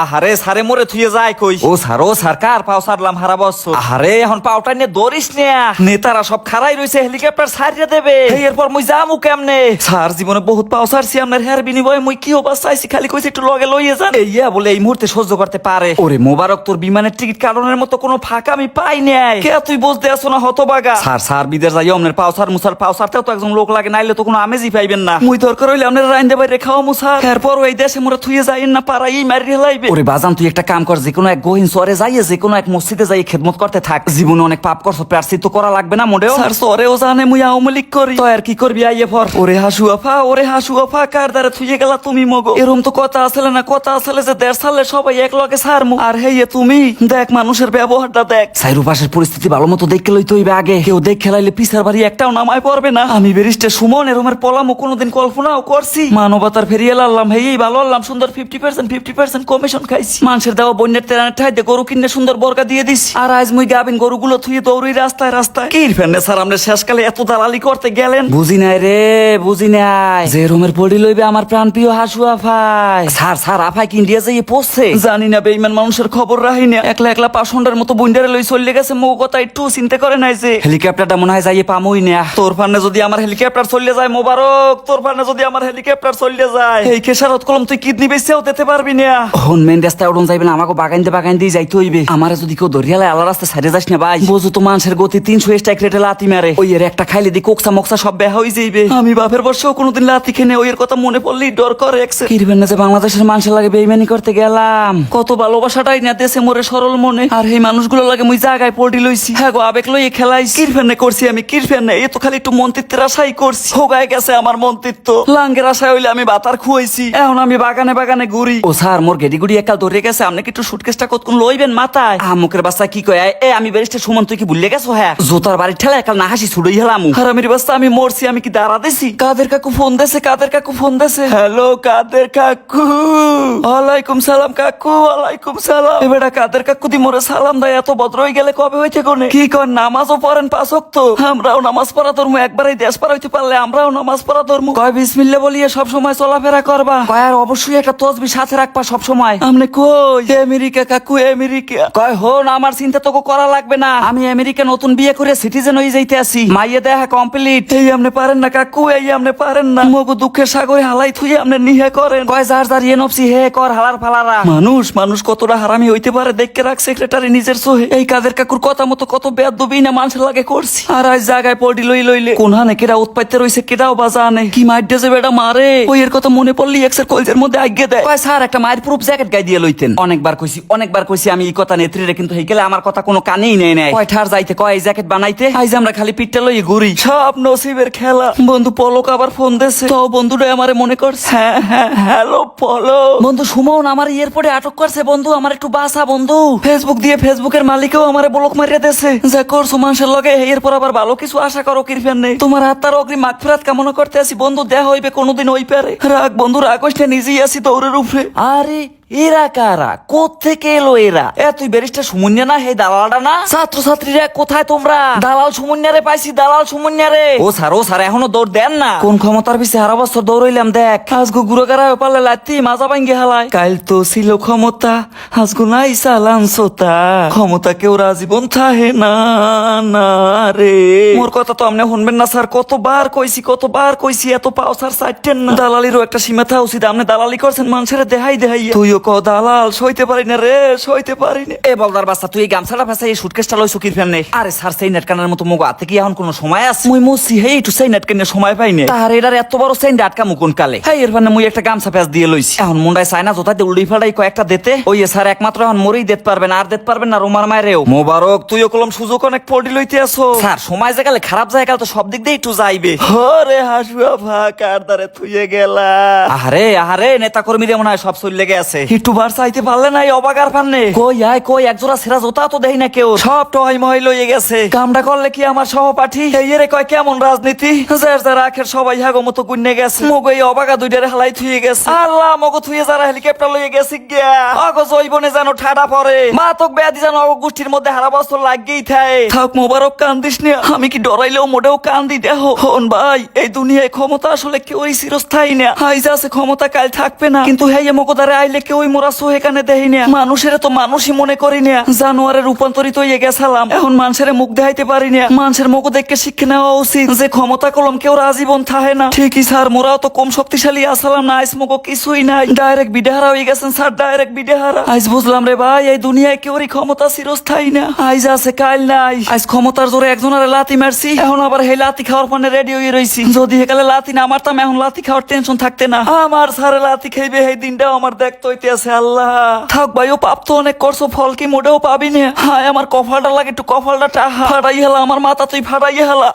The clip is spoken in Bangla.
আহারে সারে মরে থুয়ে যায় কই? ও ও স্যার পাও সারলাম হারা বছর? আহারে এখন পাওটা নিয়ে দৌড়িস না। নেতারা সব খারাই রইছে হেলিকপ্টার সারিয়ে দেবে। এরপর মুই যামু কেমনে? স্যার জীবনে বহুত পাও সারছি আপনার হেয়ার বিনিময়ে মুই কি হবার চাইছি খালি কইছে একটু লগে লইয়ে যান। এই ইয়া বলে এই মুহূর্তে সহ্য করতে পারে। ওরে মোবারক তোর বিমানের টিকিট কারণের মতো কোনো ফাঁকা আমি পাই নাই। কে তুই বুঝতে আসো না হতবাগা? স্যার স্যার বিদেশ যাই আপনার পাও সার মুসার পাও সারতেও তো একজন লোক লাগে নাইলে তো কোনো আমেজই পাইবেন না। মুই দরকার হইলে আপনার রাইন্দে বাইরে খাওয়া মুসার এরপর ওই দেশে মোরা থুয়ে যাই না পারাই মারি হেলাইবে ওরে বাজান তুই একটা কাম কর যে কোনো এক গহীন সরে যাইয়ে যে কোনো এক মসজিদে যাই খেদমত করতে থাক। জীবনে অনেক পাপ করছ প্রার্থিত করা লাগবে না মোটেও। স্যার সরেও জানে মুই আওয়ামী লীগ করি। তো আর কি করবি আইয়ে পর ওরে হাসু আফা ওরে হাসু আফা কার দ্বারা থুয়ে গেলা তুমি মগো? এরম তো কথা আসলে না কথা আসলে যে দেড় সালে সবাই এক লগে সারমু। আর হেয়ে তুমি দেখ মানুষের ব্যবহারটা দেখ। সাইরু পাশের পরিস্থিতি ভালো মতো দেখে লইতে হইবে আগে। কেউ দেখ খেলাইলে পিসার বাড়ি একটাও নামায় পড়বে না। আমি বেরিস্টে সুমন এরমের পলামো কোনোদিন কল্পনাও করছি। মানবতার ফেরিয়ে লাল্লাম হেই ভালো আল্লাম সুন্দর fifty percent fifty percent commission খাইছি। মানুষের দেওয়া বন্যের তেরানের ঠাইতে গরু কিনে সুন্দর বর্গা দিয়ে দিছি। আর আজ মুই গাবিন গরুগুলো থুয়ে দৌড়ি রাস্তায় রাস্তায়। কি ফেন্ডে স্যার আমরা শেষকালে এত দালালি করতে গেলেন? বুঝি নাই রে বুঝি নাই। যে রুমের পড়ি লইবে আমার প্রাণ প্রিয় হাসু আফাই। স্যার স্যার আফাই কি ইন্ডিয়া যাইয়ে পড়ছে? জানি না বেইমান মানুষের খবর রাহি না। একলা একলা পাশন্ডার মতো বুন্ডারে লই চলে গেছে মো কথা একটু চিন্তা করে নাই যে। হেলিকপ্টারটা মনে হয় যাইয়ে পামুই না। তোর ফান্নে যদি আমার হেলিকপ্টার চলে যায় মোবারক তোর ফান্নে যদি আমার হেলিকপ্টার চলে যায়। এই কেশারত কলম তুই কিডনি বেচেও দিতে পারবি না। হন মেন রাস্তায় উড়ন যাইবে না, আমাকে বাগাইতে বাগাইতে যাইতে হইবে। আমারে যদি কেউ দরিয়ালে আল্লাহ রাস্তা সাইডে যাস না ভাই। বোঝো তো মানুষের গতি, তিনশো স্ট্রাইক রেটে লাতি মারে। ওই এর একটা খাইলে দি কোকসা মোকসা সব বেহা হয়ে যাইবে। আমি বাপের বর্ষেও কোনোদিন লাতি খেনে ওই এর কথা মনে পড়লেই ডর করে একসে কিরবেন না যে বাংলাদেশের মানুষের লাগে বেইমানি করতে গেলাম। কত ভালোবাসাটাই না দেশে মোরে সরল মনে। আর এই মানুষগুলো লাগে মুই জায়গায় পড়ি লইছি। হ্যাঁ গো, আবেগ লইয়ে খেলাইছি। কিরফেনে করছি আমি কিরফেনে এ তো খালি একটু মন্ত্রিত্বের আশাই করছি। হোগায় গেছে আমার মন্ত্রিত্ব। লাঙ্গের আশায় হইলে আমি বাতার খুয়াইছি। এখন আমি বাগানে বাগানে ঘুরি। ও স্যার, মোর গেডি গুড়ি একাল ধরে গেছে, আপনি কি একটু সুটকেসটা কতক্ষণ লইবেন মাথায়? আমুকের বাচ্চা কি কয়, এ আমি বেরিস্টে সুমন, তুই কি ভুলে গেছো হ্যাঁ? জোতার বাড়ি ঠেলা একাল না হাসি ছুড়ই হেলাম। আমি বাচ্চা, আমি মরছি, আমি কি দাঁড়া দিছি? কাদের কাকু ফোন দেছে, কাদের কাকু ফোন দেছে? হ্যালো, কাদের কাকু? ওয়ালাইকুম সালাম, কাকু, ওয়ালাইকুম সালাম। এবারে কাদের কাকু দি মোরে সালাম দেয়, এত ভদ্র হয়ে গেলে কবে হইছে কোনে? কি কর, নামাজও পড়েন পাঁচক তো আমরাও নামাজ পড়া ধর্ম, একবারই দেশ পার হইতে পারলে আমরাও নামাজ পড়া ধর্ম। কয় বিসমিল্লা বলিয়ে সব সময় চলাফেরা করবা? কয়, আর অবশ্যই একটা তসবি সাথে রাখবা সব সময় আমনে কই? আমেরিকা কাকু, আমেরিকা। কয়, হন, আমার চিন্তা তো করা লাগবে না। আমি আমেরিকা নতুন বিয়ে করে সিটিজেন হয়ে যাইতে আসি মাইয়ে দেখা কমপ্লিট এই আমনে পারেন না কাকু, এই আমনে পারেন না। মগু দুঃখের সাগরে হালাই থুই আমনে নিহে করেন। কয়, যার যার ইয়ে নফসি, হে কর হালার ফালারা। মানুষ মানুষ কতটা হারামি হইতে পারে দেখকে রাখ সেক্রেটারি নিজের সোহে এই কাদের কাকুর কথা মতো কত বেদ দবি না মানুষের লাগে করছি। আর আজ জায়গায় পড়ি লই লইলে। কোন হানে কেডা উৎপাইতে রইছে, কেডাও বাজা আনে কি মাইডে যে বেটা মারে? ওই এর কথা মনে পড়লি এক্সের কলজের মধ্যে আগে দেয়। কয়, স্যার, একটা মায়ের প্রুফ জ্যাকেট গাই দিয়ে লইতেন। অনেকবার কইছি অনেকবার কইছি আমি এই কথা নেত্রীরে কিন্তু হই গেলে আমার কথা কোনো কানেই নেই নাই। কয় ঠার যাইতে কয় এই জ্যাকেট বানাইতে? আইজ আমরা খালি পিঠটা লইয়ে ঘুরি। সব নসিবের খেলা। বন্ধু পলক আবার ফোন দেছে। তো বন্ধুটা আমারে মনে করছে। হ্যাঁ হ্যাঁ হ্যালো পলো বন্ধু সুমন আমার এয়ারপোর্টে আটক করছে। বন্ধু আমার একটু বাসা বন্ধু। ফেসবুক দিয়ে ফেসবুকের মালিকও আমারে ব্লক মারিয়ে দেছে। যা করছ মানুষের লগে এরপর আবার ভালো কিছু আশা করো কিরফেন নেই। তোমার আত্মার অগ্রি মাগফিরাত কামনা করতে আসি। বন্ধু দেহ হইবে কোনোদিন ওই পারে রাগ বন্ধু রাগস না নিজেই আসি দৌড়ের উপরে। আরে এরা কারা? কোত্থেকে এলো এরা? এ, তুই ব্যারিস্টার সুমন্য না? হে দালালটা না? ছাত্র ছাত্রীরা কোথায় তোমরা? দালাল সুমন্যারে পাইছি, দালাল সুমন্যারে। ও স্যার ও স্যার, এখনও দৌড় দেন না। কোন ক্ষমতার পিছে হারা বছর দৌড়ইলাম, দেখ। আজগো গারা পারলে লাত্তি মাজা ভাঙ্গে হালায়। কাল তো ছিল ক্ষমতা, আজগো নাই সালান সোতা ক্ষমতা কেউ রাজীবন থাহে না না রে। মোর কথা তো আপনি শুনবেন না, স্যার। কতবার কইছি কতবার কইছি, এত পাও স্যার, সাইটেন না। দালালিরও একটা সীমা থাকা উচিত আপনি দালালি করছেন, মানুষের দেহাই দেহাই তুইও ক দালাল সইতে পারি না রে সইতে পারি না। এ বলদার বাস্তা তুই গামছাটা ফাঁসা এই সুটকেসটা লই সুকির ফেন নেই আরে স্যার সেই নেটকানের মতো মুখ আতে কি এখন কোনো সময় আছে? মুই মুসি হেই একটু সেই নেটকানের সময় পাই না। তার এটার এত বড় সেই আটকা মুকুন কালে? হেই এর ফানে মুই একটা গামছা ফেস দিয়ে লইছি। এখন মুন্ডায় চায় না জোতা উল্ডি ফাড়াই কয়েকটা দিতে। ওই স্যার একমাত্র এখন মরেই দিতে পারবে না আর দিতে পারবেন না রোমার মায়েরেও। মোবারক তুইও কলম সুযোগ অনেক পড়ি লইতে আসো। স্যার সময় জায়গালে খারাপ জায়গা তো সব দিক দিয়ে একটু যাইবে। হরে হাসুয়া ফাঁকার দ্বারে থুয়ে গেলা। আহারে আহারে নেতা কর্মীদের মনে হয় সব চল লেগে আছে একটু বার চাইতে পারলে না অবাকার পান্নে কই আয়, কই, একজোড়া সেরা জোতা তো দেই না কেউ। সব টয় ময় লইয়ে গেছে। কামটা করলে কি আমার সহপাঠী? এই এরে কয় কেমন রাজনীতি? যার যারা আখের সবাই হাগো মতো গুন্নে গেছে। মগো এই অবাকা দুইটারে হালাই থুয়ে গেছে। আল্লাহ, মগো থুয়ে যারা হেলিকপ্টার লইয়ে গেছে গিয়া। অগো জৈবনে যেন ঠাডা পড়ে। মা তোক বেয়াদি যেন অগো গোষ্ঠীর মধ্যে হারা বছর লাগেই থাকে থাক, মোবারক কান্দিস না। আমি কি ডরাইলেও মোটেও কান্দি দেহ। হন ভাই, এই দুনিয়ায় ক্ষমতা আসলে কেউই চিরস্থায়ী না। আইজ আছে ক্ষমতা কাল থাকবে না। কিন্তু হ্যাঁ মগো দ্বারা আইলে কেউ কেউই মোরা এখানে দেহি না মানুষের তো মানুষই মনে করি না জানোয়ারে রূপান্তরিত হয়ে গেছিলাম। এখন মানুষের মুখ দেখাইতে পারি না মানুষের মুখ দেখে শিক্ষা নেওয়া উচিত যে ক্ষমতা কলম কেউ আজীবন থাহে না। ঠিকই স্যার, মোরাও তো কম শক্তিশালী আসলাম না। আইস মুখো কিছুই নাই। ডাইরেক্ট বিডেহারা হয়ে গেছেন স্যার, ডাইরেক্ট বিডেহারা। আইস বুঝলাম রে ভাই, এই দুনিয়ায় কেউরই ক্ষমতা চিরস্থায়ী না। আইজ আছে, কাল নাই। আইস ক্ষমতার জোরে একজনের লাতি মারছি। এখন আবার সেই লাতি খাওয়ার পরে রেডি হয়ে রইছি। যদি একালে লাতি না মারতাম, এখন লাতি খাওয়ার টেনশন থাকতে না। আমার স্যারে লাতি খাইবে এই দিনটাও আমার দেখতে হইতেছে আল্লাহ। থাক ভাই, ও পাপ তো অনেক করছ, ফল কি মোটেও পাবি না? হায়, আমার কফালটা লাগে একটু কফালটা ফাটাই হেলা, আমার মাথা তুই ফাটাই হেলা।